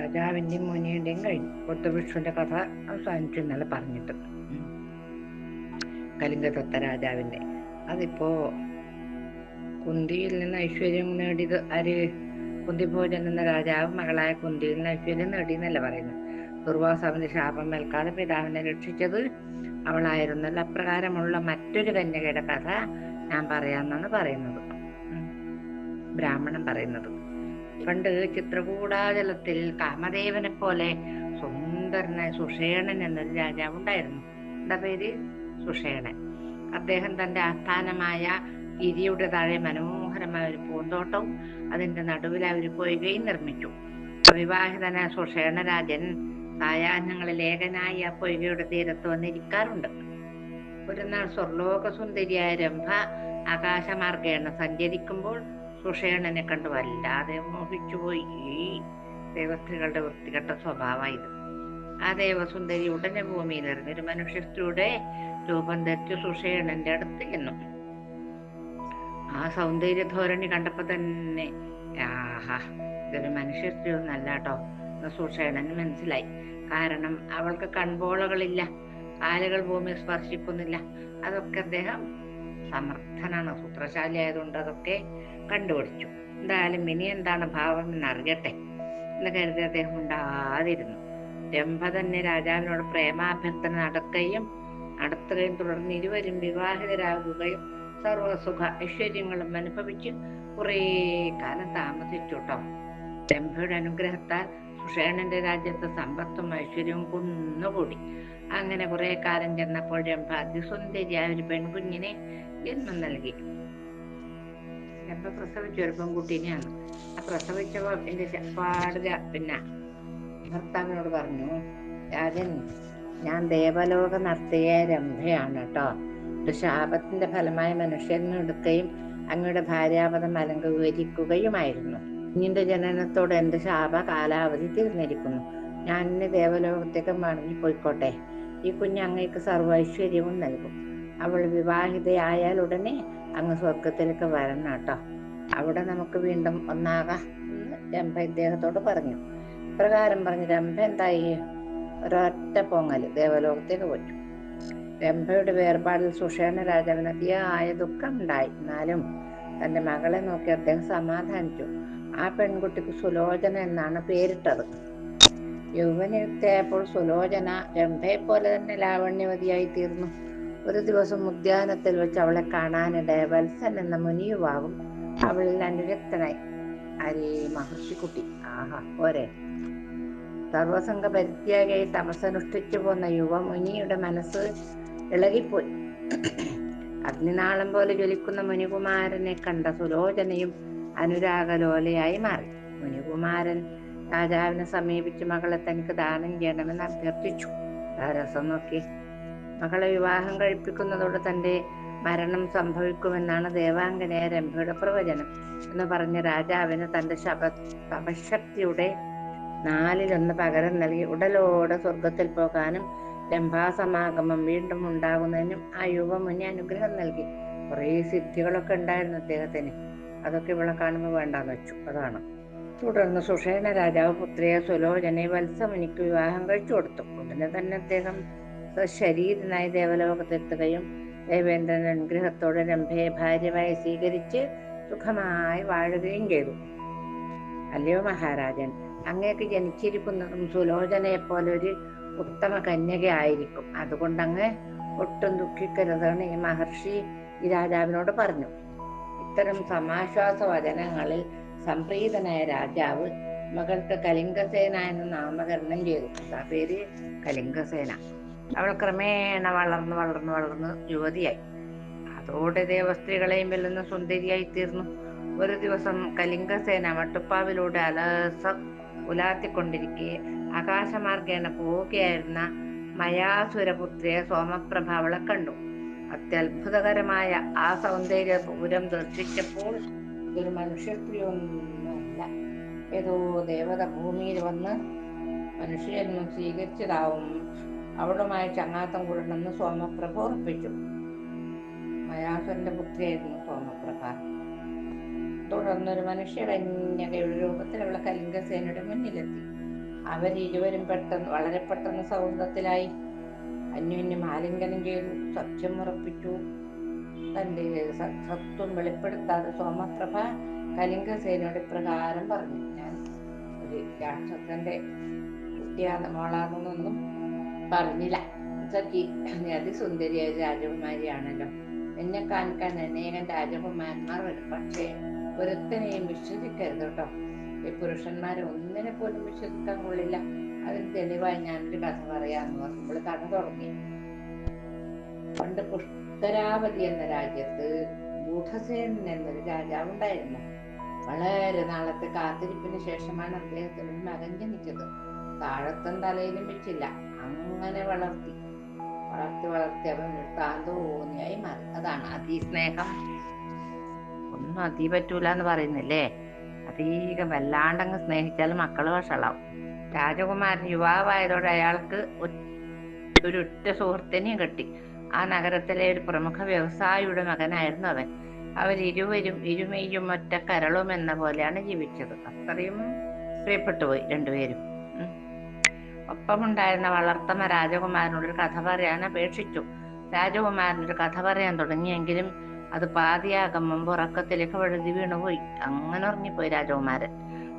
രാജാവിന്റെയും മുനിയുടെയും കഴിഞ്ഞു ബുദ്ധവിഷ്ണുവിന്റെ കഥ അവസാനിച്ചു ഇന്നലെ പറഞ്ഞിട്ട്. കലിംഗദത്ത രാജാവിന്റെ അതിപ്പോ കുന്തിയിൽ നിന്ന് ഐശ്വര്യം നേടിയത് ആര്? കുന്തിഭോജൻ എന്ന രാജാവ് മകളായ കുന്തിയിൽ നിന്ന് ഐശ്വര്യം നേടി എന്നല്ല പറയുന്നത്. ദുർവാസാവിന്റെ ശാപം ഏൽക്കാതെ പിതാവിനെ രക്ഷിച്ചത് അവളായിരുന്നല്ലോ. അപ്രകാരമുള്ള മറ്റൊരു കന്യകയുടെ കഥ ഞാൻ പറയാമെന്നാണ് പറയുന്നത്. ബ്രാഹ്മണൻ പറയുന്നത്. പണ്ട് ചിത്രകൂടാചലത്തിൽ കാമദേവനെ പോലെ സുന്ദരനായ സുഷേണൻ എന്നൊരു രാജാവ് ഉണ്ടായിരുന്നു എന്താ പേര്? സുഷേണൻ. അദ്ദേഹം തന്റെ ആസ്ഥാനമായ ഗിരിയുടെ താഴെ മനോഹരമായ ഒരു പൂന്തോട്ടവും അതിന്റെ നടുവിൽ അവർ പോയുകയും നിർമ്മിച്ചു. അവിവാഹിതനായ സുഷേണരാജൻ സായാഹ്നങ്ങളിൽ ഏകനായി ആ പൊയ്കയുടെ തീരത്ത് വന്നിരിക്കാറുണ്ട്. ഒരു നാൾ സ്വർലോക സുന്ദരിയായ രംഭ ആകാശമാർഗേണ സഞ്ചരിക്കുമ്പോൾ സുഷേണനെ കണ്ട് വല്ലാതെ മോഹിച്ചുപോയി. ഈ ദേവസ്ത്രീകളുടെ വൃത്തികെട്ട സ്വഭാവമായത്. ആ ദേവസുന്ദരി ഉടനെ ഭൂമിയിൽ ഒരു മനുഷ്യസ്ത്രീയുടെ രൂപം ധരിച്ച് സുഷേണന്റെ അടുത്ത് ചെന്നു. ആ സൗന്ദര്യ ധോരണി കണ്ടപ്പോ തന്നെ ആഹാ ഇതൊരു മനുഷ്യസ്ത്രീ ഒന്നല്ല കേട്ടോ എന്ന് സുഷേണന് മനസ്സിലായി. കാരണം അവൾക്ക് കൺപോളകളില്ല കാലുകൾ ഭൂമി സ്പർശിക്കുന്നില്ല. അതൊക്കെ അദ്ദേഹം സമർത്ഥനാണ്. സൂത്രശാലി ആയതുകൊണ്ട് അതൊക്കെ കണ്ടുപിടിച്ചു. എന്തായാലും ഇനി എന്താണ് ഭാവം എന്ന് അറിയട്ടെ എന്ന് കരുതി അദ്ദേഹം ഉണ്ടാതിരുന്നു രംഭ തന്നെ രാജാവിനോട് പ്രേമാഭ്യർത്ഥന നടക്കുകയും നടത്തുകയും തുടർന്ന് ഇരുവരും വിവാഹിതരാകുകയും സർവസുഖ ഐശ്വര്യങ്ങളും അനുഭവിച്ച് കുറേ കാലം താമസിച്ചു കേട്ടോ രംഭയുടെ അനുഗ്രഹത്താൽ സുഷേണന്റെ രാജ്യത്ത് സമ്പത്തും ഐശ്വര്യവും കുന്നുകൂടി. അങ്ങനെ കുറെ കാലം ചെന്നപ്പോൾ രംഭ അതിസുന്ദരിയായ ഒരു പെൺകുഞ്ഞിനെ ജന്മം നൽകി. അപ്പൊ പ്രസവിച്ച ഒരു പെൺകുട്ടീനെയാണ് ആ പ്രസവിച്ചപ്പോ എന്റെ പാടുക പിന്നെ ഭർത്താവിനോട് പറഞ്ഞു രാജൻ ഞാൻ ദേവലോക നർത്തയ രംഭയാണ് കേട്ടോ ഒരു ശാപത്തിന്റെ ഫലമായി മനുഷ്യനെ എടുക്കുകയും അങ്ങയുടെ ഭാര്യാപദം അലങ്കരിക്കുകയുമായിരുന്നു. നിന്റെ ജനനത്തോട് എന്റെ ശാപ കാലാവധി തീർന്നിരിക്കുന്നു. ഞാൻ ഇനി ദേവലോകത്തേക്ക് മടങ്ങി പോയിക്കോട്ടെ ഈ കുഞ്ഞ് അങ്ങേക്ക് സർവൈശ്വര്യവും നൽകും. അവൾ വിവാഹിതയായാൽ ഉടനെ അങ്ങ് സ്വർഗത്തിലേക്ക് വരണം കേട്ടോ. അവിടെ നമുക്ക് വീണ്ടും ഒന്നാകാം എന്ന് രംഭ ഇദ്ദേഹത്തോട് പറഞ്ഞു. പ്രകാരം പറഞ്ഞ് രംഭ എന്തായി? ഒരൊറ്റ പൊങ്ങൽ ദേവലോകത്തേക്ക് പോയി രംഭയുടെ വേർപാടിൽ സുഷേണ രാജാവിന് അതിയായ ദുഃഖം ഉണ്ടായി. എന്നാലും തന്റെ മകളെ നോക്കി അദ്ദേഹം സമാധാനിച്ചു. ആ പെൺകുട്ടിക്ക് സുലോചന എന്നാണ് പേരിട്ടത്. യൗവനയുക്തയായപ്പോൾ സുലോചന രംഭയെ പോലെ തന്നെ ലാവണ്യവതിയായി തീർന്നു. ഒരു ദിവസം ഉദ്യാനത്തിൽ വെച്ച് അവളെ കാണാനിടയ വത്സൻ എന്ന മുനിയുവാവും. അവളിൽ അനുരക്തനായി അരേ മഹർഷിക്കുട്ടി. ആഹാ പോരെ. സർവസംഘ പരിത്യാഗയായി തപസ്സനുഷ്ഠിച്ചു പോന്ന യുവ മുനിയുടെ മനസ്സ് ഇളകിപ്പോയി. അഗ്നിനാളം പോലെ ജ്വലിക്കുന്ന മുനികുമാരനെ കണ്ട സുലോചനയും അനുരാഗലോലയായി മാറി. മുനികുമാരൻ രാജാവിനെ സമീപിച്ച് മകളെ തനിക്ക് ദാനം ചെയ്യണമെന്ന് അഭ്യർത്ഥിച്ചു. രസം നോക്കി. മകളെ വിവാഹം കഴിപ്പിക്കുന്നതോടെ തന്റെ മരണം സംഭവിക്കുമെന്നാണ് ദേവാംഗനയ രംഭയുടെ പ്രവചനം. എന്ന് പറഞ്ഞ രാജാവിന് തന്റെ ശപ തപശക്തിയുടെ നാലിലൊന്ന് പകരം നൽകി ഉടലോടെ സ്വർഗത്തിൽ പോകാനും രംഭാസമാഗമം വീണ്ടും ഉണ്ടാകുന്നതിനും ആ യുവമുനി അനുഗ്രഹം നൽകി. കുറേ സിദ്ധികളൊക്കെ ഉണ്ടായിരുന്നു അദ്ദേഹത്തിന്. അതൊക്കെ ഇവിടെ കാണുമ്പോൾ വേണ്ടാന്ന് വെച്ചു. അതാണ്. തുടർന്ന് സുഷേണ രാജാവ് പുത്രിയെ സുലോചനയെ വത്സമുനിക്ക് വിവാഹം കഴിച്ചു കൊടുത്തു. ഉടനെ തന്നെ അദ്ദേഹം ശരീരനായി ദേവലോകത്തെത്തുകയും ദേവേന്ദ്രൻ അനുഗ്രഹത്തോടെ രംഭയെ ഭാര്യമായി സ്വീകരിച്ച് സുഖമായി വാഴുകയും ചെയ്തു. അല്ലയോ മഹാരാജൻ അങ്ങേക്ക് ജനിച്ചിരിക്കുന്നതും സുലോചനയെ പോലെ ഒരു ഉത്തമ കന്യകയായിരിക്കും അതുകൊണ്ട് അങ്ങ് ഒട്ടും ദുഃഖിക്കരുതെന്ന് ഈ മഹർഷി ഈ രാജാവിനോട് പറഞ്ഞു. ഇത്തരം സമാശ്വാസ വചനങ്ങളിൽ സംപ്രീതനായ രാജാവ് മകൾക്ക് കലിംഗസേന എന്ന് നാമകരണം ചെയ്തു. ആ പേര്? കലിംഗസേന. അവൾ ക്രമേണ വളർന്ന് വളർന്ന് വളർന്ന് യുവതിയായി. അതോടെ ദേവസ്ത്രീകളെയും വെല്ലുന്ന സുന്ദരിയായി തീർന്നു. ഒരു ദിവസം കലിംഗസേന മട്ടുപ്പാവിലൂടെ അലസ ഉലാത്തിക്കൊണ്ടിരിക്കെ ആകാശമാർഗേണ പോവുകയായിരുന്ന മയാസുരപുത്രിയെ സോമപ്രഭ അവളെ കണ്ടു. അത്യത്ഭുതകരമായ ആ സൗന്ദര്യ പൂരം ദർശിച്ചപ്പോൾ ഒരു മനുഷ്യസ്ത്രീയൊന്നുമല്ല ഏതോ ദേവത ഭൂമിയിൽ വന്ന് മനുഷ്യജന്മം സ്വീകരിച്ചതാവും. അവളുമായി ചങ്ങാത്തം കൂടണമെന്ന് സോമപ്രഭ ഉറപ്പിച്ചു. മയാസുരന്റെ പുത്രിയായിരുന്നു സോമപ്രഭ തുടർന്നൊരു മനുഷ്യകന്യകയുടെ രൂപത്തിൽ അവളെ കലിംഗസേനയുടെ മുന്നിലെത്തി? അവരിരുവരും പെട്ടെന്ന് വളരെ പെട്ടെന്ന് സൗഹൃദത്തിലായി. അന്യോന്യം ആലിംഗനം ചെയ്തു സഖ്യം ഉറപ്പിച്ചു. തന്റെ സത്വം വെളിപ്പെടുത്താതെ സോമപ്രഭ കലിംഗസേനയുടെ പ്രകാരം പറഞ്ഞു. ഞാൻ ഒരു രാക്ഷസന്റെ കുട്ടിയാണ് മോളാണെന്നൊന്നും പറഞ്ഞില്ല. സഖി നീ അതിസുന്ദരിയായ രാജകുമാരിയാണല്ലോ. എന്നെ കാണിക്കാൻ അനേകം രാജകുമാരന്മാർ വരും. പക്ഷേ ഒരുത്തനെയും വിശ്വസിക്കരുത് കേട്ടോ. ഈ പുരുഷന്മാരെ ഒന്നിനെ പോലും വിശ്വസിക്കാൻ കൊള്ളില്ല. അതിന് തെളിവായി ഞാനൊരു കഥ പറയാന്ന് പറഞ്ഞപ്പോൾ കഥ തുടങ്ങി. പണ്ട് പുഷ്കരാവതി എന്ന രാജ്യത്ത് ഗൂഢസേനൻ എന്നൊരു രാജാവുണ്ടായിരുന്നു വളരെ നാളത്തെ കാത്തിരിപ്പിന് ശേഷമാണ് അദ്ദേഹത്തിന് മകൻ ജനിച്ചത്. താഴത്തും തലയിലും വെച്ചില്ല. അങ്ങനെ വളർത്തി. വളർത്തി വളർത്തി. അവൻ ഒരു താന്തോന്നിയായി മാറി അതാണ് അതിസ്നേഹം. ഒന്നും അതി പറ്റൂല എന്ന് പറയുന്നില്ലേ? അധികം വല്ലാണ്ടങ്ങ് സ്നേഹിച്ചാൽ മക്കൾ വഷളാവും. രാജകുമാരൻ യുവാവായതോടെ അയാൾക്ക് ഒരൊറ്റ സുഹൃത്തിനെയും കിട്ടി. ആ നഗരത്തിലെ ഒരു പ്രമുഖ വ്യവസായിയുടെ മകനായിരുന്നു അവൻ. അവരിരുവരും ഇരുമയും ഒറ്റ കരളും എന്ന പോലെയാണ് ജീവിച്ചത്. അത്രയും പ്രിയപ്പെട്ടുപോയി രണ്ടുപേരും. ഉം. ഒപ്പമുണ്ടായിരുന്ന വളർത്തമ്മ രാജകുമാരനോട് ഒരു കഥ പറയാൻ അപേക്ഷിച്ചു. രാജകുമാരൻ ഒരു കഥ പറയാൻ തുടങ്ങിയെങ്കിലും അത് പാതിയാകുമ്പം ഉറക്കത്തിലേക്ക് വഴുതി വീണുപോയി. അങ്ങനെ ഉറങ്ങിപ്പോയി രാജകുമാരൻ.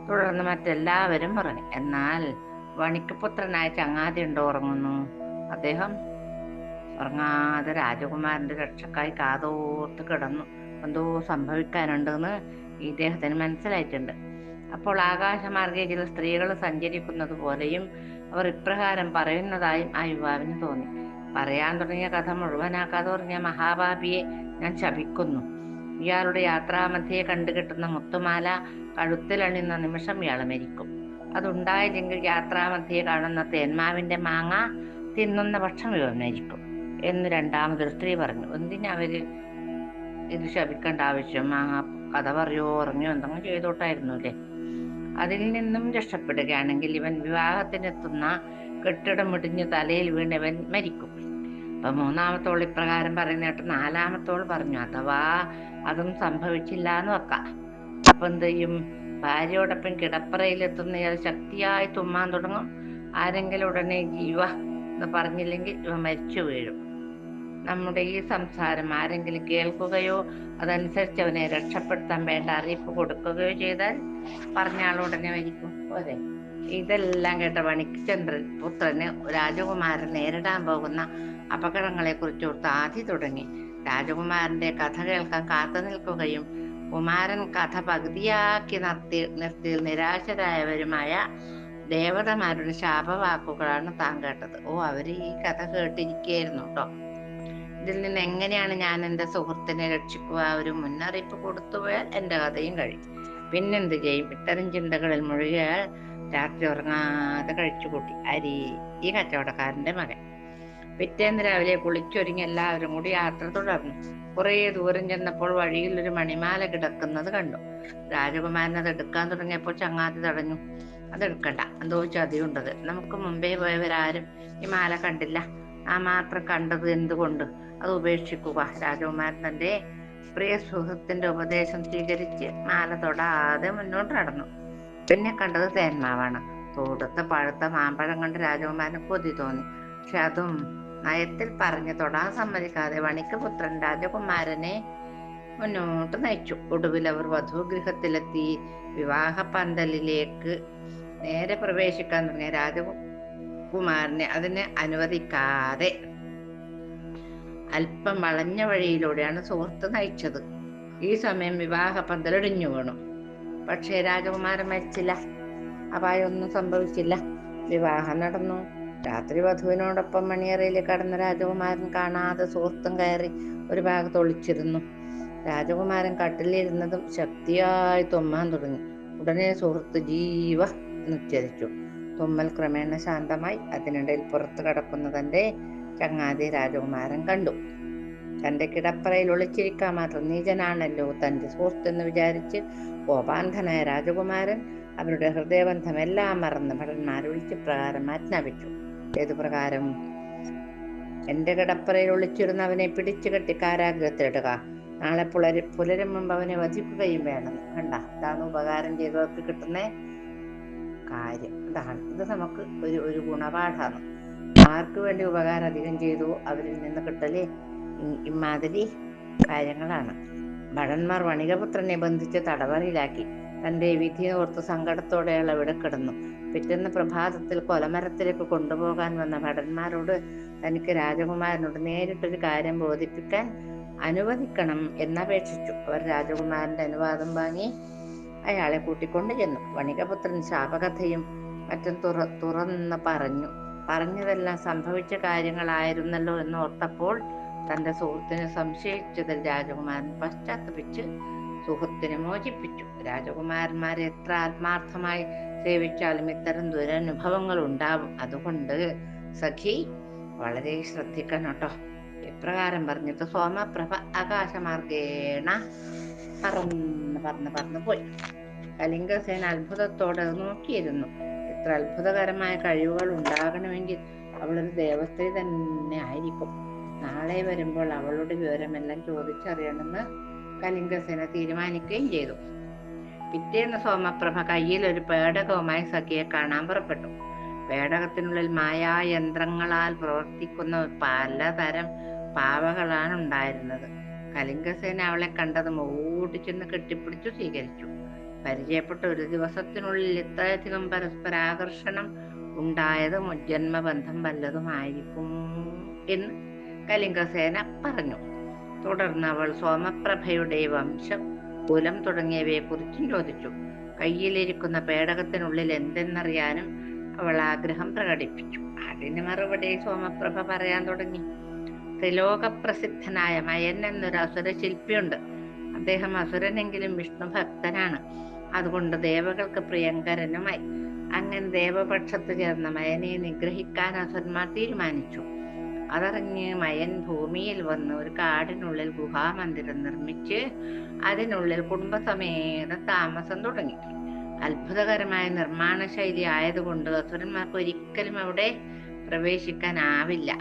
തുടർന്ന് മറ്റെല്ലാവരും ഉറങ്ങി. എന്നാൽ വണിക്കപുത്രനായ ചങ്ങാതി ഉണ്ടോ ഉറങ്ങുന്നു. അദ്ദേഹം ഉറങ്ങാതെ രാജകുമാരന്റെ രക്ഷക്കായി കാതോർത്ത് കിടന്നു. എന്തോ സംഭവിക്കാനുണ്ടെന്ന് ഇദ്ദേഹത്തിന് മനസ്സിലായിട്ടുണ്ട്. അപ്പോൾ ആകാശമാർഗേ ചില സ്ത്രീകൾ സഞ്ചരിക്കുന്നത് പോലെയും അവർ ഇപ്രകാരം പറയുന്നതായും ആ യുവാവിന് തോന്നി. പറയാൻ തുടങ്ങിയ കഥ മുഴുവനാക്കാതെ പറഞ്ഞ മഹാഭാപിയെ ഞാൻ ശപിക്കുന്നു. ഇയാളുടെ യാത്രാമധ്യയെ കണ്ടുകിട്ടുന്ന മുത്തുമാല കഴുത്തിലണിയുന്ന നിമിഷം ഇയാൾ മരിക്കും. അതുണ്ടായില്ലെങ്കിൽ യാത്രാമധ്യയെ കാണുന്ന തേന്മാവിന്റെ മാങ്ങ തിന്നുന്ന പക്ഷം ഇവ മരിക്കും എന്ന് രണ്ടാമതൊരു സ്ത്രീ പറഞ്ഞു. എന്തിനവര് ഇത് ശപിക്കേണ്ട ആവശ്യം? മാങ്ങ കഥ പറയോ? ഉറങ്ങിയോ എന്തെങ്കിലും ചെയ്തോട്ടായിരുന്നു അല്ലേ അതിൽ നിന്നും രക്ഷപ്പെടുകയാണെങ്കിൽ ഇവൻ വിവാഹത്തിനെത്തുന്ന കെട്ടിടം മുടിഞ്ഞ് തലയിൽ വീണവൻ മരിക്കും. അപ്പൊ മൂന്നാമത്തോൾ ഇപ്രകാരം പറയുന്ന കേട്ട് നാലാമത്തോൾ പറഞ്ഞു അഥവാ അതും സംഭവിച്ചില്ല എന്ന് വെക്കാം. അപ്പൊ എന്ത് ചെയ്യും? ഭാര്യയോടൊപ്പം കിടപ്പറയിലെത്തുന്ന ശക്തിയായി തുമ്മാൻ തുടങ്ങും. ആരെങ്കിലും ഉടനെ ജീവ എന്ന് പറഞ്ഞില്ലെങ്കിൽ ഇവ മരിച്ചു വീഴും. നമ്മുടെ ഈ സംസാരം ആരെങ്കിലും കേൾക്കുകയോ അതനുസരിച്ച് അവനെ രക്ഷപ്പെടുത്താൻ വേണ്ട അറിയിപ്പ് കൊടുക്കുകയോ ചെയ്താൽ പറഞ്ഞാളുടനെ വരിക്കും അതെ ഇതെല്ലാം കേട്ട വണിക്ചന്ദ്രൻ പുത്രന് രാജകുമാരൻ നേരിടാൻ പോകുന്ന അപകടങ്ങളെ കുറിച്ച് ഓർത്ത് ആദ്യ തുടങ്ങി. രാജകുമാരന്റെ കഥ കേൾക്കാൻ കാത്തു നിൽക്കുകയും കുമാരൻ കഥ പകുതിയാക്കി നിർത്തി നിർത്തി നിരാശരായവരുമായ ദേവതമാരുടെ ശാപവാക്കുകളാണ് താൻ കേട്ടത്. ഓ അവർ ഈ കഥ കേട്ടിരിക്കുകയായിരുന്നു കേട്ടോ. ഇതിൽ നിന്ന് എങ്ങനെയാണ് ഞാൻ എന്റെ സുഹൃത്തിനെ രക്ഷിക്കുക? ഒരു മുന്നറിയിപ്പ് കൊടുത്തുപോയാൽ എന്റെ കഥയും കഴിയും. പിന്നെന്ത് ചെയ്യും? ഇത്തരം ചിന്തകളിൽ മുഴുകിയാൽ രാത്രി ഉറങ്ങാതെ കഴിച്ചുകൂട്ടി അരി ഈ കച്ചവടക്കാരന്റെ മകൻ. പിറ്റേന്ന് രാവിലെ കുളിച്ചൊരുങ്ങി എല്ലാവരും കൂടി യാത്ര തുടർന്നു. കുറേ ദൂരം ചെന്നപ്പോൾ വഴിയിൽ ഒരു മണിമാല കിടക്കുന്നത് കണ്ടു. രാജകുമാരൻ അത് എടുക്കാൻ തുടങ്ങിയപ്പോൾ ചങ്ങാതി തടഞ്ഞു. അതെടുക്കണ്ട. എന്തോ ചതിയുണ്ടത്. നമുക്ക് മുമ്പേ പോയവരാരും ഈ മാല കണ്ടില്ല. ആ മാത്രം കണ്ടത് എന്തുകൊണ്ട്? അത് ഉപേക്ഷിക്കുക. രാജകുമാരൻ തന്റെ പ്രിയ സുഹൃത്തിന്റെ ഉപദേശം സ്വീകരിച്ച് മാല തൊടാതെ മുന്നോട്ട് നടന്നു. പിന്നെ കണ്ടത് തേന്മാവാണ്. തോടത്തെ പഴുത്ത മാമ്പഴം കണ്ട് രാജകുമാരന് കൊതി തോന്നി. പക്ഷെ അതും നയത്തിൽ പറഞ്ഞ് തൊടാൻ സമ്മതിക്കാതെ വണിക്കപുത്രൻ രാജകുമാരനെ മുന്നോട്ട് നയിച്ചു. ഒടുവിൽ അവർ വധുഗൃഹത്തിലെത്തി വിവാഹ പന്തലിലേക്ക് നേരെ പ്രവേശിക്കാൻ തുടങ്ങിയ രാജകുമാരനെ അതിനെ അനുവദിക്കാതെ അല്പം വളഞ്ഞ വഴിയിലൂടെയാണ് സുഹൃത്ത് നയിച്ചത്. ഈ സമയം വിവാഹ പന്തലൊടിഞ്ഞു വീണു. പക്ഷേ രാജകുമാരൻ മരിച്ചില്ല. അപായമൊന്നും സംഭവിച്ചില്ല. വിവാഹം നടന്നു. രാത്രി വധുവിനോടൊപ്പം മണിയറയിൽ കടന്ന രാജകുമാരൻ കാണാതെ സുഹൃത്തും കയറി ഒരു ഭാഗത്ത് ഒളിച്ചിരുന്നു. രാജകുമാരൻ കട്ടിലിരുന്നതും ശക്തിയായി തുമ്മാൻ തുടങ്ങി. ഉടനെ സുഹൃത്ത് ജീവ എന്ന് ഉച്ചരിച്ചു. തുമ്മൽ ക്രമേണ ശാന്തമായി. അതിനിടയിൽ പുറത്തു കിടക്കുന്ന തന്റെ ചങ്ങാതി രാജകുമാരൻ കണ്ടു. തന്റെ കിടപ്പറയിൽ ഒളിച്ചിരിക്കാൻ മാത്രം നീചനാണല്ലോ തന്റെ സുഹൃത്തെന്ന് വിചാരിച്ച് കോപാന്ധനായ രാജകുമാരൻ അവരുടെ ഹൃദയബന്ധം എല്ലാം മറന്ന് ഭടന്മാരെ വിളിച്ച് പ്രകാരം ആജ്ഞാപിച്ചു. ഏതു പ്രകാരം? എന്റെ കിടപ്പറയിൽ ഒളിച്ചിരുന്ന അവനെ പിടിച്ചു കെട്ടി കാരാഗ്രഹത്തിലിടുക നാളെ പുലരി പുലരും മുമ്പ് അവനെ വധിക്കുകയും വേണം. കണ്ട ഇതാണ് ഉപകാരം ചെയ്തവർക്ക് കിട്ടുന്ന കാര്യം. ഇതാണ്. ഇത് നമുക്ക് ഒരു ഒരു ഗുണപാഠമാണ്. ആർക്ക് വേണ്ടി ഉപകാരം അധികം ചെയ്തു അവരിൽ നിന്ന് കിട്ടൽ ഇമാതിരി കാര്യങ്ങളാണ്. ഭടന്മാർ വണികപുത്രനെ ബന്ധിച്ച് തടവറയിലാക്കി. തന്റെ വിധി ഓർത്ത് സങ്കടത്തോടെ അയാൾ അവിടെ കിടന്നു. പിറ്റേന്ന് പ്രഭാതത്തിൽ കൊലമരത്തിലേക്ക് കൊണ്ടുപോകാൻ വന്ന ഭടന്മാരോട് തനിക്ക് രാജകുമാരനോട് നേരിട്ടൊരു കാര്യം ബോധിപ്പിക്കാൻ അനുവദിക്കണം എന്നപേക്ഷിച്ചു. അവർ രാജകുമാരന്റെ അനുവാദം വാങ്ങി അയാളെ കൂട്ടിക്കൊണ്ടു ചെന്നു. വണികപുത്രൻ ശാപകഥയും മറ്റും തുറ തുറന്ന് പറഞ്ഞു. പറഞ്ഞതെല്ലാം സംഭവിച്ച കാര്യങ്ങളായിരുന്നല്ലോ എന്ന് ഓർത്തപ്പോൾ തന്റെ സുഹൃത്തിനെ സംശയിച്ചതിൽ രാജകുമാരൻ പശ്ചാത്തപിച്ച് സുഹൃത്തിനെ മോചിപ്പിച്ചു. രാജകുമാരന്മാരെ എത്ര ആത്മാർത്ഥമായി സേവിച്ചാലും ഇത്തരം ദുരനുഭവങ്ങൾ ഉണ്ടാവും. അതുകൊണ്ട് സഖി വളരെ ശ്രദ്ധിക്കണം കേട്ടോ. ഇപ്രകാരം പറഞ്ഞിട്ട് സോമപ്രഭ ആകാശമാർഗേണ പറന്ന് പറന്ന് പറന്ന് പോയി. കലിംഗസേന അത്ഭുതത്തോടെ അത് നോക്കിയിരുന്നു. ഇത്ര അത്ഭുതകരമായ കഴിവുകൾ ഉണ്ടാകണമെങ്കിൽ അവളൊരു ദേവസ്ത്രീ തന്നെ ആയിരിക്കും. നാളെ വരുമ്പോൾ അവളുടെ വിവരമെല്ലാം ചോദിച്ചറിയണമെന്ന് കലിംഗസേന തീരുമാനിക്കുകയും ചെയ്തു. പിറ്റേന്ന് സോമപ്രഭ കയ്യിൽ ഒരു പേടകവുമായി സഖിയെ കാണാൻ പുറപ്പെട്ടു. പേടകത്തിനുള്ളിൽ മായായന്ത്രങ്ങളാൽ പ്രവർത്തിക്കുന്ന പലതരം പാവകളാണ് ഉണ്ടായിരുന്നത് കലിംഗസേന അവളെ കണ്ടതും ഓടിച്ചെന്ന് കെട്ടിപ്പിടിച്ചു സ്വീകരിച്ചു. പരിചയപ്പെട്ട ഒരു ദിവസത്തിനുള്ളിൽ ഇത്രയധികം പരസ്പരാകർഷണം ഉണ്ടായത് ജന്മബന്ധം വല്ലതുമായിരിക്കും എന്ന് കലിംഗസേന പറഞ്ഞു. തുടർന്ന് അവൾ സോമപ്രഭയുടെ വംശം കുലം തുടങ്ങിയവയെ കുറിച്ചും ചോദിച്ചു. കയ്യിലിരിക്കുന്ന പേടകത്തിനുള്ളിൽ എന്തെന്നറിയാനും അവൾ ആഗ്രഹം പ്രകടിപ്പിച്ചു. അതിന് മറുപടി സോമപ്രഭ പറയാൻ തുടങ്ങി. ത്രിലോക പ്രസിദ്ധനായ മയൻ എന്നൊരു അസുര ശില്പിയുണ്ട് അദ്ദേഹം അസുരനെങ്കിലും വിഷ്ണു ഭക്തനാണ് അതുകൊണ്ട് ദേവകൾക്ക് പ്രിയങ്കരനുമായി. അങ്ങനെ ദേവപക്ഷത്ത് ചേർന്ന മയനെ നിഗ്രഹിക്കാൻ അസുരന്മാർ തീരുമാനിച്ചു. അതറിഞ്ഞ് മയൻ ഭൂമിയിൽ വന്ന് ഒരു കാടിനുള്ളിൽ ഗുഹാമന്ദിരം നിർമ്മിച്ച് അതിനുള്ളിൽ കുടുംബസമേതം താമസം തുടങ്ങി. അത്ഭുതകരമായ നിർമ്മാണ ശൈലി ആയതുകൊണ്ട് അസുരന്മാർക്ക് ഒരിക്കലും അവിടെ പ്രവേശിക്കാനാവില്ല.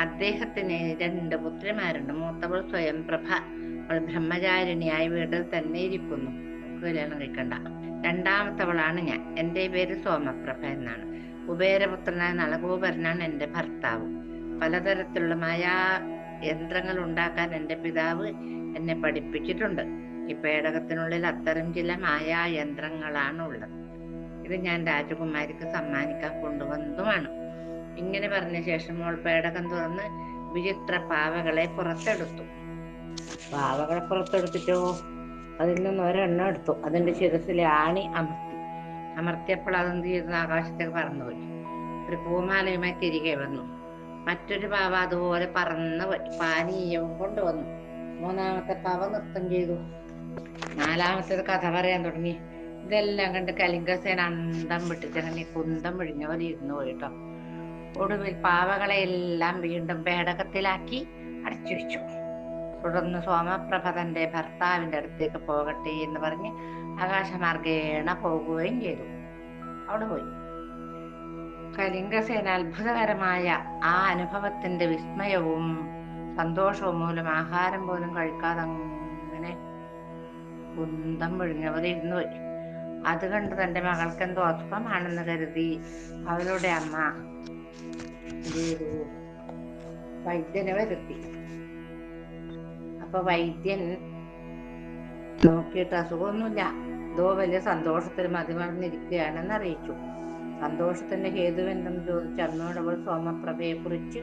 അദ്ദേഹത്തിന് രണ്ട് പുത്രിമാരുണ്ട്. മൂത്തവൾ സ്വയം പ്രഭ അവൾ ബ്രഹ്മചാരിണിയായി വീട്ടിൽ തന്നെ ഇരിക്കുന്നു. കല്യാണം കഴിക്കണ്ട രണ്ടാമത്തവളാണ് ഞാൻ. എന്റെ പേര് സോമപ്രഭ എന്നാണ്. കുബേരപുത്രനായ നളഗോപരനാണ് എന്റെ ഭർത്താവ്. പലതരത്തിലുള്ള മായാ യന്ത്രങ്ങൾ ഉണ്ടാക്കാൻ എന്റെ പിതാവ് എന്നെ പഠിപ്പിച്ചിട്ടുണ്ട്. ഈ പേടകത്തിനുള്ളിൽ അത്തരം ചില മായാ യന്ത്രങ്ങളാണ് ഉള്ളത് ഇത് ഞാൻ രാജകുമാരിക്ക് സമ്മാനിക്കാൻ കൊണ്ടുവന്നതുമാണ്. ഇങ്ങനെ പറഞ്ഞ ശേഷം അവൾ പേടകം തുറന്ന് വിചിത്ര പാവകളെ പുറത്തെടുത്തു. പാവകളെ പുറത്തെടുത്തിട്ടോ? അതിൽ നിന്ന് ഒരെണ്ണം എടുത്തു. അതിന്റെ ശിരസിലെ ആണി അമർത്തി. അമർത്തിയപ്പോൾ അതെന്ത് ചെയ്തു? ആകാശത്തേക്ക് പറന്നുപോയി. ഒരു പൂമാലയുമായി തിരികെ വന്നു. മറ്റൊരു പാവ അതുപോലെ പറന്ന് പാനീയവും കൊണ്ടുവന്നു മൂന്നാമത്തെ പാവ നൃത്തം ചെയ്തു. നാലാമത്തേത് കഥ പറയാൻ തുടങ്ങി. ഇതെല്ലാം കണ്ട് കലിംഗസേന അന്തം വിട്ടിച്ചിറങ്ങി കുന്തം വിഴിഞ്ഞ പോലെ ഇരുന്നു പോയിട്ടോ ഒടുവിൽ പാവകളെ എല്ലാം വീണ്ടും പേടകത്തിലാക്കി അടച്ചു വെച്ചു തുടർന്ന് സോമപ്രഭ തന്റെ ഭർത്താവിന്റെ അടുത്തേക്ക് പോകട്ടെ എന്ന് പറഞ്ഞ് ആകാശമാർഗേണ പോകുകയും ചെയ്തു. അവിടെ പോയി. കലിംഗസേന അത്ഭുതകരമായ ആ അനുഭവത്തിന്റെ വിസ്മയവും സന്തോഷവും മൂലം ആഹാരം പോലും കഴിക്കാതെ അങ്ങനെ കുന്തം പോലെ ഇരുന്നു പോയി. അത് കണ്ട് തന്റെ മകൾക്ക് എന്തോ അസുഖമാണെന്ന് കരുതി അവളുടെ അമ്മ വൈദ്യനെ വരുത്തി. അപ്പൊ വൈദ്യൻ നോക്കിയിട്ട് അസുഖമൊന്നുമില്ല. എന്തോ വലിയ സന്തോഷത്തിൽ മതിമറന്നിരിക്കുകയാണെന്ന് അറിയിച്ചു സന്തോഷത്തിന്റെ ഹേതു എന്തെന്ന് ചോദിച്ച അമ്മയോട് അവൾ സോമപ്രഭയെ കുറിച്ച്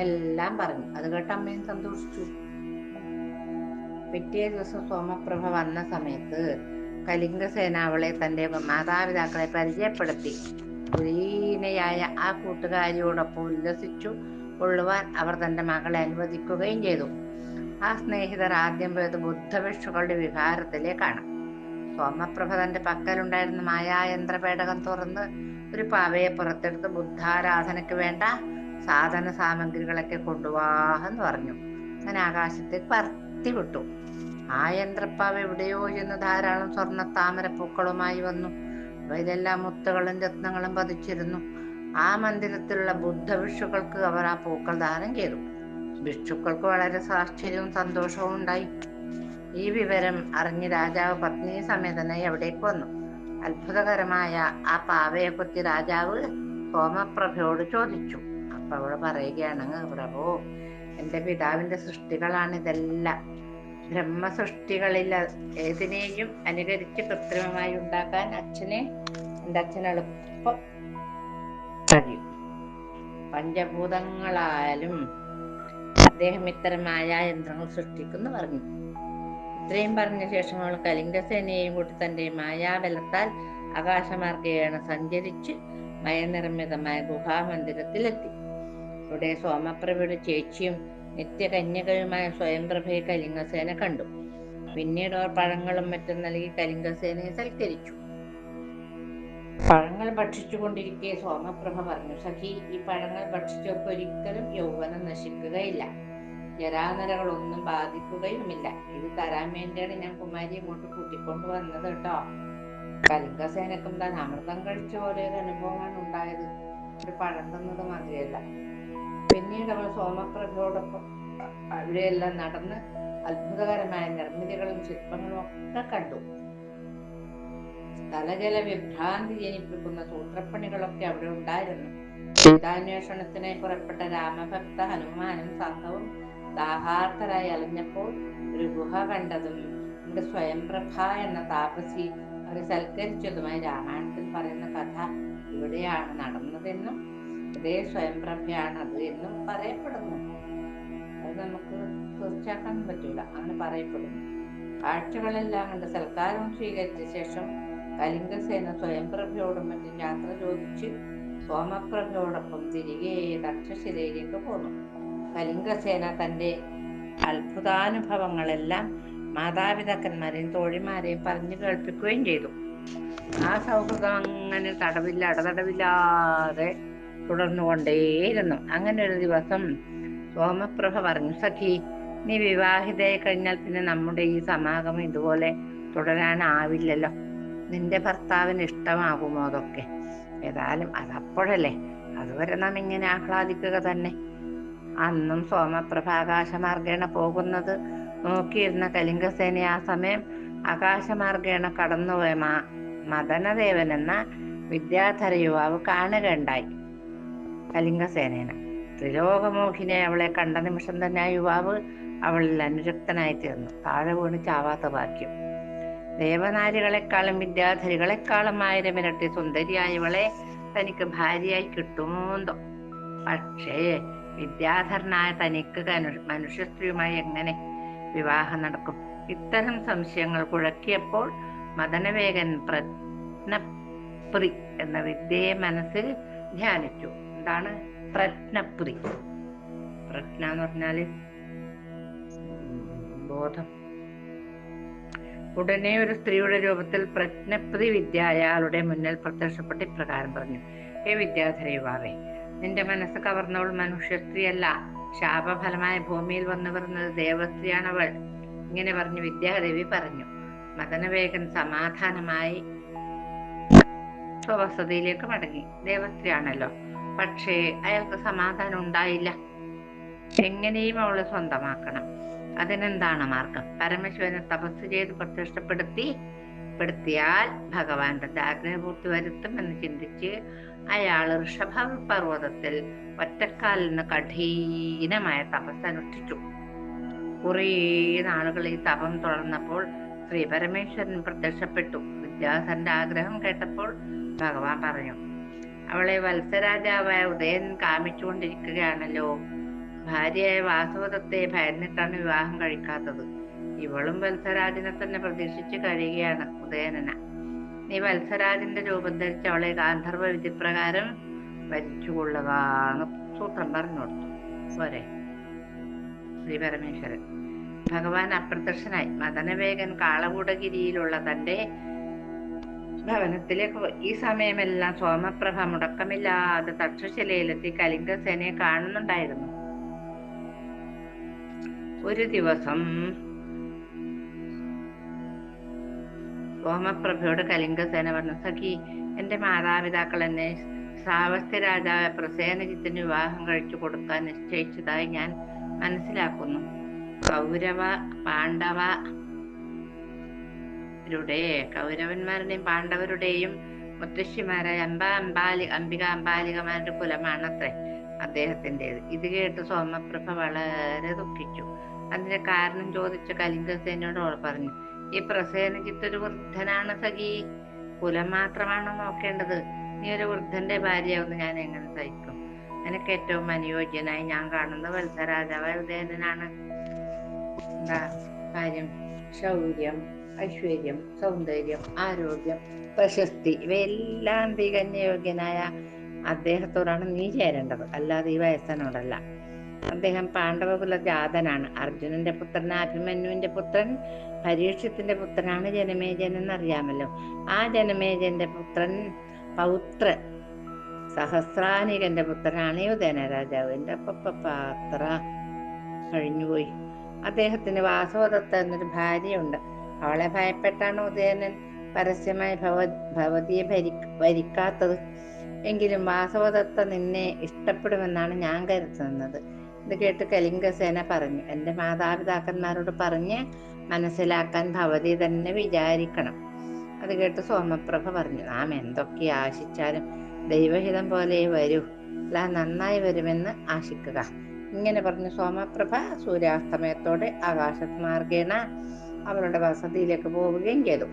എല്ലാം പറഞ്ഞു. അത് കേട്ട അമ്മയും സന്തോഷിച്ചു. പിറ്റേ ദിവസം സോമപ്രഭ വന്ന സമയത്ത് കലിംഗസേന അവളെ തന്റെ മാതാപിതാക്കളെ പരിചയപ്പെടുത്തി. കുലീനയായ ആ കൂട്ടുകാരിയോടൊപ്പം ഉല്ലസിച്ചു കൊള്ളുവാൻ അവർ തന്റെ മകളെ അനുവദിക്കുകയും ചെയ്തു. ആ സ്നേഹിതർ ആദ്യം പോയത് ബുദ്ധഭിക്ഷുക്കളുടെ വിഹാരത്തിലേക്കാണ്. സോമപ്രഭ തന്റെ പക്കലുണ്ടായിരുന്ന മായാ പേടകം തുറന്ന് ഒരു പാവയെ പുറത്തെടുത്ത് ബുദ്ധാരാധനയ്ക്ക് വേണ്ട സാധന സാമഗ്രികളൊക്കെ കൊണ്ടുവാഹെന്ന് പറഞ്ഞു. അങ്ങനെ ആകാശത്തേക്ക് പറത്തി വിട്ടു. ആ യന്ത്രപ്പാവ എവിടെയോ ചെന്ന് ധാരാളം സ്വർണ താമര പൂക്കളുമായി വന്നു. അവയിലെല്ലാം മുത്തുകളും രത്നങ്ങളും പതിച്ചിരുന്നു. ആ മന്ദിരത്തിലുള്ള ബുദ്ധഭിക്ഷുക്കൾക്ക് അവർ ആ പൂക്കൾ ദാനം ചെയ്തു. ഭിക്ഷുക്കൾക്ക് വളരെ സാശ്ചര്യവും സന്തോഷവും ഉണ്ടായി. ഈ വിവരം അറിഞ്ഞ് രാജാവ് പത്നി സമേതനായി അവിടേക്ക് വന്നു. അത്ഭുതകരമായ ആ പാവയെക്കുറിച്ച് രാജാവ് സോമപ്രഭയോട് ചോദിച്ചു. അപ്പൊ അവൾ പറയുകയാണ് പ്രഭു എന്റെ പിതാവിന്റെ സൃഷ്ടികളാണ് ഇതെല്ലാം. ബ്രഹ്മസൃഷ്ടികളിൽ ഏതിനെയും അനുകരിച്ച് കൃത്രിമമായി ഉണ്ടാക്കാൻ അച്ഛനെ എന്റെ അച്ഛൻ എളുപ്പം. കഴിയും പഞ്ചഭൂതങ്ങളായാലും അദ്ദേഹം ഇത്തരം മായായന്ത്രങ്ങൾ സൃഷ്ടിക്കുന്നു പറഞ്ഞു. ഇത്രയും പറഞ്ഞ ശേഷം അവൾ കലിംഗസേനയെയും കൂട്ടി തന്റെ മായാബലത്താൽ ആകാശമാർഗേണ സഞ്ചരിച്ച് മയനിർമ്മിതമായ ഗുഹാമന്ദിരത്തിലെത്തി. ഇവിടെ സോമപ്രഭയുടെ ചേച്ചിയും നിത്യകന്യകയുമായ സ്വയംപ്രഭയെ കലിംഗസേന കണ്ടു. പിന്നീട് അവർ പഴങ്ങളും മറ്റും നൽകി കലിംഗസേനയെ സൽക്കരിച്ചു. പഴങ്ങൾ ഭക്ഷിച്ചുകൊണ്ടിരിക്കെ സോമപ്രഭ പറഞ്ഞു. സഖി ഈ പഴങ്ങൾ ഭക്ഷിച്ചവർക്ക് ഒരിക്കലും യൗവനം നശിക്കുകയില്ല. ജരാനരകളൊന്നും ബാധിക്കുകയുമില്ല. ഇത് തരാൻ വേണ്ടിയാണ് ഞാൻ കുമാരി ഇങ്ങോട്ട് കൂട്ടിക്കൊണ്ട് വന്നത് കേട്ടോ. കലിംഗസേനക്കും താൻ അമൃതം കഴിച്ച പോലെ ഒരു അനുഭവമാണ് ഉണ്ടായത്. ഒരു പഴം തന്നത് മാതിരിയല്ല. പിന്നീട് അവൾ സോമപ്രഭയോടൊപ്പം അവിടെയെല്ലാം നടന്ന് അത്ഭുതകരമായ നിർമ്മിതികളും ശില്പങ്ങളും ഒക്കെ കണ്ടു. സ്ഥലജല വിഭ്രാന്തി ജനിപ്പിക്കുന്ന സൂത്രപ്പണികളൊക്കെ അവിടെ ഉണ്ടായിരുന്നു. ചിന്താന്വേഷണത്തിനായി പുറപ്പെട്ട രാമഭക്ത ഹനുമാനും സംഘവും ദാഹാർത്ഥരായി അലഞ്ഞപ്പോൾ ഒരു ഗുഹ കണ്ടതും ഇവിടെ സ്വയംപ്രഭ എന്ന താപസി അവരെ സൽക്കരിച്ചതുമായി രാമായണത്തിൽ പറയുന്ന കഥ ഇവിടെയാണ് നടന്നതെന്നും ഇതേ സ്വയംപ്രഭയാണ് അത് എന്നും പറയപ്പെടുന്നു. അത് നമുക്ക് തീർച്ചയാക്കാൻ പറ്റൂല. അങ്ങനെ പറയപ്പെടുന്നു. കാഴ്ചകളെല്ലാം കണ്ട് സൽക്കാരം സ്വീകരിച്ച ശേഷം കലിംഗസേന സ്വയംപ്രഭയോടും മറ്റും യാത്ര ചോദിച്ച് സോമപ്രഭയോടൊപ്പം തിരികെ തക്ഷശിലയിലേക്ക് പോന്നു. കലിംഗസേന തന്റെ അത്ഭുതാനുഭവങ്ങളെല്ലാം മാതാപിതാക്കന്മാരെയും തോഴിമാരെയും പറഞ്ഞു കേൾപ്പിക്കുകയും ചെയ്തു. ആ സൗഹൃദം അങ്ങനെ തടവില്ല അടതടവില്ലാതെ തുടർന്നുകൊണ്ടേയിരുന്നു. അങ്ങനെ ഒരു ദിവസം സോമപ്രഭ പറഞ്ഞു സഖി നീ വിവാഹിതയായി കഴിഞ്ഞാൽ പിന്നെ നമ്മുടെ ഈ സമാഗമം ഇതുപോലെ തുടരാനാവില്ലല്ലോ. നിന്റെ ഭർത്താവിന് ഇഷ്ടമാകുമോ അതൊക്കെ? ഏതായാലും അതപ്പോഴല്ലേ? അതുവരെ നാം ഇങ്ങനെ ആഹ്ലാദിക്കുക തന്നെ. അന്നും സോമപ്രഭാകാശമാർഗേണ പോകുന്നത്. നോക്കിയിരുന്ന കലിംഗസേന ആ സമയം ആകാശമാർഗേണ കടന്നുപോയ മാ മദനദേവൻ എന്ന വിദ്യാധര യുവാവ് കാണുകയുണ്ടായി. കലിംഗസേനേന. ത്രിലോകമോഹിനെ അവളെ കണ്ട നിമിഷം തന്നെ ആ യുവാവ് അവളിൽ അനുരക്തനായി തീർന്നു. താഴെ വീണ് ചാവാത്ത ഭാഗ്യം. ദേവനാരികളെക്കാളും വിദ്യാധരികളെക്കാളും ആയിരം ഇരട്ടി സുന്ദരിയായവളെ തനിക്ക് ഭാര്യയായി കിട്ടുമോന്തോ? പക്ഷേ വിദ്യാധരനായ തനിക്ക് മനുഷ്യ മനുഷ്യസ്ത്രീയുമായി എങ്ങനെ വിവാഹം നടക്കും? ഇത്തരം സംശയങ്ങൾ കുഴക്കിയപ്പോൾ മദനവേഗൻ പ്രജ്ഞപ്രി എന്ന വിദ്യയെ മനസ്സിൽ ധ്യാനിച്ചു. എന്താണ് പ്രജ്ഞപ്രി? പ്രജ്ഞ എന്ന് പറഞ്ഞാൽ? ബോധം. ഉടനെ ഒരു സ്ത്രീയുടെ രൂപത്തിൽ പ്രജ്ഞപ്തി വിദ്യ അയാളുടെ മുന്നിൽ പ്രത്യക്ഷപ്പെട്ട് ഇപ്രകാരം പറഞ്ഞു ഹേ വിദ്യാധര യുവാവേ നിന്റെ മനസ്സ് കവർന്നവൾ മനുഷ്യ സ്ത്രീയല്ല ശാപഫലമായ ഭൂമിയിൽ വന്നു വരുന്നത് ദേവസ്ത്രീയാണവൾ. ഇങ്ങനെ പറഞ്ഞു വിദ്യാദേവി പറഞ്ഞു. മദനവേഗൻ സമാധാനമായി സ്വവസതിയിലേക്ക് മടങ്ങി. ദേവസ്ത്രീയാണല്ലോ പക്ഷേ അയാൾക്ക് സമാധാനം ഉണ്ടായില്ല. എങ്ങനെയും അവളെ സ്വന്തമാക്കണം. അതിനെന്താണ് മാർഗം? പരമശിവനെ തപസ് ചെയ്ത് പ്രത്യക്ഷപ്പെടുത്തി പെടുത്തിയാൽ ഭഗവാൻ തന്റെ ആഗ്രഹപൂർത്തി വരുത്തും എന്ന് ചിന്തിച്ച് അയാൾ ഋഷഭ പർവതത്തിൽ ഒറ്റക്കാലിൽ നിന്ന് കഠിനമായ തപസ് അനുഷ്ഠിച്ചു. കുറേ നാളുകൾ ഈ തപം തുടർന്നപ്പോൾ ശ്രീ പരമേശ്വരൻ പ്രത്യക്ഷപ്പെട്ടു. വിദ്യാസന്റെ ആഗ്രഹം കേട്ടപ്പോൾ ഭഗവാൻ പറഞ്ഞു അവളെ വത്സരാജാവായ ഉദയൻ കാമിച്ചുകൊണ്ടിരിക്കുകയാണല്ലോ. ഭാര്യയായ വാസവദത്തെ ഭയന്നിട്ടാണ് വിവാഹം കഴിക്കാത്തത്. ഇവളും വത്സരാജിനെ തന്നെ പ്രതീക്ഷിച്ചു കഴിയുകയാണ് ഉദയനന. നീ വത്സരാജിന്റെ രൂപം ധരിച്ച് അവളെ ഗാന്ധർവ വിധിപ്രകാരം വരിച്ചുകൊള്ളുകാന്ന് സൂത്രം പറഞ്ഞു കൊടുത്തു പോരെ. ശ്രീ പരമേശ്വരൻ. ഭഗവാൻ അപ്രത്യക്ഷനായി. മദനവേഗൻ കാളകൂടഗിരിയിലുള്ള തന്റെ ഭവനത്തിലേക്ക് പോയി. ഈ സമയമെല്ലാം സോമപ്രഭ മുടക്കമില്ലാതെ തക്ഷശിലയിലെത്തി കലിംഗസേനയെ കാണുന്നുണ്ടായിരുന്നു. ഒരു ദിവസം സോമപ്രഭയോട് കലിംഗസേന പറഞ്ഞു സഖി എന്റെ മാതാപിതാക്കൾ എന്നെ ശ്രാവസ്തി രാജാവ് പ്രസേനജിത്തിന് വിവാഹം കഴിച്ചു കൊടുക്കാൻ നിശ്ചയിച്ചതായി ഞാൻ മനസ്സിലാക്കുന്നു. കൗരവ പാണ്ഡവ രുടെ കൗരവന്മാരുടെയും പാണ്ഡവരുടെയും മുത്തശ്ശിമാരായ അമ്പ അമ്പാലി അംബിക അമ്പാലികമാരുടെ കുലമാണത്രേ അദ്ദേഹത്തിന്റെത്. ഇത് കേട്ട് സോമപ്രഭ വളരെ ദുഃഖിച്ചു. അതിന്റെ കാരണം ചോദിച്ച കലിംഗസേനോട് അവൾ പറഞ്ഞു ഈ പ്രസേനജിത്ത് ഒരു വൃദ്ധനാണ് സഖി. കുലം മാത്രമാണ് നോക്കേണ്ടത്? നീ ഒരു വൃദ്ധന്റെ ഭാര്യയാവുന്ന ഞാൻ എങ്ങനെ സഹിക്കും? എനിക്ക് ഏറ്റവും അനുയോജ്യനായി ഞാൻ കാണുന്ന വത്സരാജാവായ ഉദയനാണ് എന്താ കാര്യം? ശൗര്യം ഐശ്വര്യം സൗന്ദര്യം ആരോഗ്യം പ്രശസ്തി ഇവയെല്ലാം തികഞ്ഞ യോഗ്യനായ അദ്ദേഹത്തോടാണ് നീ ചേരേണ്ടത്. അല്ലാതെ ഈ വയസ്സനോടല്ല. അദ്ദേഹം പാണ്ഡവകുല ജാതനാണ്. അർജുനന്റെ പുത്രൻ അഭിമന്യുവിന്റെ പുത്രൻ പരീക്ഷത്തിന്റെ പുത്രനാണ് ജനമേജൻ എന്നറിയാമല്ലോ. ആ ജനമേജന്റെ പുത്രൻ പൗത്ര സഹസ്രാനികന്റെ പുത്രനാണ് യുധന രാജാവ് എന്റെ പാത്ര. കഴിഞ്ഞുപോയി. അദ്ദേഹത്തിന് വാസവദത്ത എന്നൊരു ഭാര്യയുണ്ട്. അവളെ ഭയപ്പെട്ടാണ് ഉദയനൻ പരസ്യമായി ഭവ ഭവതിയെ ഭരി ഭരിക്കാത്തത്. എങ്കിലും വാസവദത്ത നിന്നെ ഇഷ്ടപ്പെടുമെന്നാണ് ഞാൻ കരുതുന്നത്. ഇത് കേട്ട് കലിംഗസേന പറഞ്ഞു. എന്റെ മാതാപിതാക്കന്മാരോട് പറഞ്ഞ് മനസ്സിലാക്കാൻ ഭവതി തന്നെ വിചാരിക്കണം. അത് കേട്ട് സോമപ്രഭ പറഞ്ഞു. നാം എന്തൊക്കെ ആശിച്ചാലും ദൈവഹിതം പോലെ വരൂ. അല്ല നന്നായി വരുമെന്ന് ആശിക്കുക. ഇങ്ങനെ പറഞ്ഞു സോമപ്രഭ സൂര്യാസ്തമയത്തോടെ ആകാശത്ത് മാർഗേണ അവരുടെ വസതിയിലേക്ക് പോവുകയും ചെയ്തു.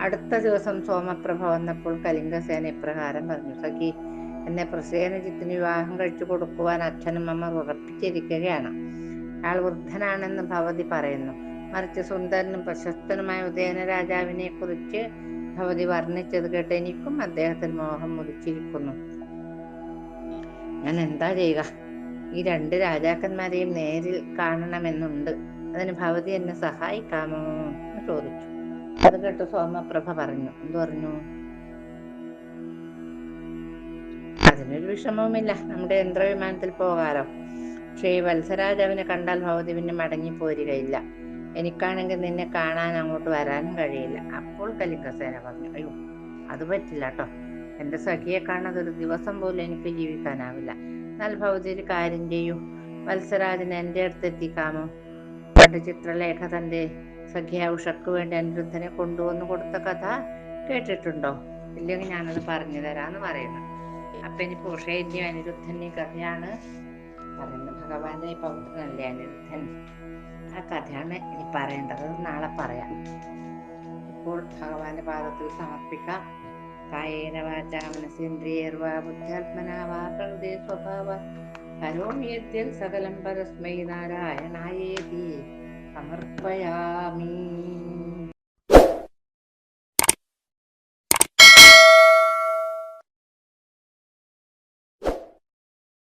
അടുത്ത ദിവസം സോമപ്രഭ വന്നപ്പോൾ കലിംഗസേന ഇപ്രകാരം പറഞ്ഞു സഖി എന്നെ പ്രസേനജിത്തിന് വിവാഹം കഴിച്ചു കൊടുക്കുവാൻ അച്ഛനും അമ്മ ഉറപ്പിച്ചിരിക്കുകയാണ്. അയാൾ വൃദ്ധനാണെന്ന് ഭവതി പറയുന്നു. മറിച്ച് സുന്ദരനും പ്രശസ്തനുമായ ഉദയന രാജാവിനെ കുറിച്ച് ഭവതി വർണിച്ചത് കേട്ട് എനിക്കും അദ്ദേഹത്തിന് മോഹം മുറിച്ചിരിക്കുന്നു ഞാൻ എന്താ ചെയ്യുക? ഈ രണ്ട് രാജാക്കന്മാരെയും നേരിൽ കാണണമെന്നുണ്ട്. അതിന് ഭവതി എന്നെ സഹായിക്കാമോ എന്ന് ചോദിച്ചു. അത് കേട്ട് സോമപ്രഭ പറഞ്ഞു. എന്തു പറഞ്ഞു? അതിനൊരു വിഷമവുമില്ല. നമ്മുടെ യന്ത്രവിമാനത്തിൽ പോകാലോ. പക്ഷേ ഈ വത്സരാജാവിനെ കണ്ടാൽ ഭവതി പിന്നെ മടങ്ങി പോരുകയില്ല. എനിക്കാണെങ്കിൽ നിന്നെ കാണാൻ അങ്ങോട്ട് വരാനും കഴിയില്ല. അപ്പോൾ കലിംഗസേന പറഞ്ഞു അയ്യോ അത് പറ്റില്ല കേട്ടോ എന്റെ സഖിയെ കാണാതെ ഒരു ദിവസം പോലും എനിക്ക് ജീവിക്കാനാവില്ല. എന്നാൽ ഭവതി ഒരു കാര്യം ചെയ്യൂ. വത്സരാജിനെ എന്റെ അടുത്ത് എത്തിക്കാമോ? പണ്ട് ചിത്രലേഖ തന്റെ സഖിയ ഉഷക്ക് വേണ്ടി അനിരുദ്ധനെ കൊണ്ടുവന്ന് കൊടുത്ത കഥ കേട്ടിട്ടുണ്ടോ? ഇല്ലെങ്കിൽ ഞാനത് പറഞ്ഞു തരാന്ന് പറയുന്നു. അപ്പൊ ഇനി ഉഷേന്റെയും അനിരുദ്ധന്റെയും കഥയാണ് പറയുന്നത്. ഭഗവാന്റെ പൗത്രനല്ലേ അനിരുദ്ധൻ? ആ കഥയാണ് ഇനി പറയേണ്ടത്. നാളെ പറയാം. ഇപ്പോൾ ഭഗവാന്റെ പാദത്തിൽ സമർപ്പിക്കാം. കായേന സ്വഭാവ. സകലം പരസ്മൈ നാരായണായേതി സമർപ്പയാമി.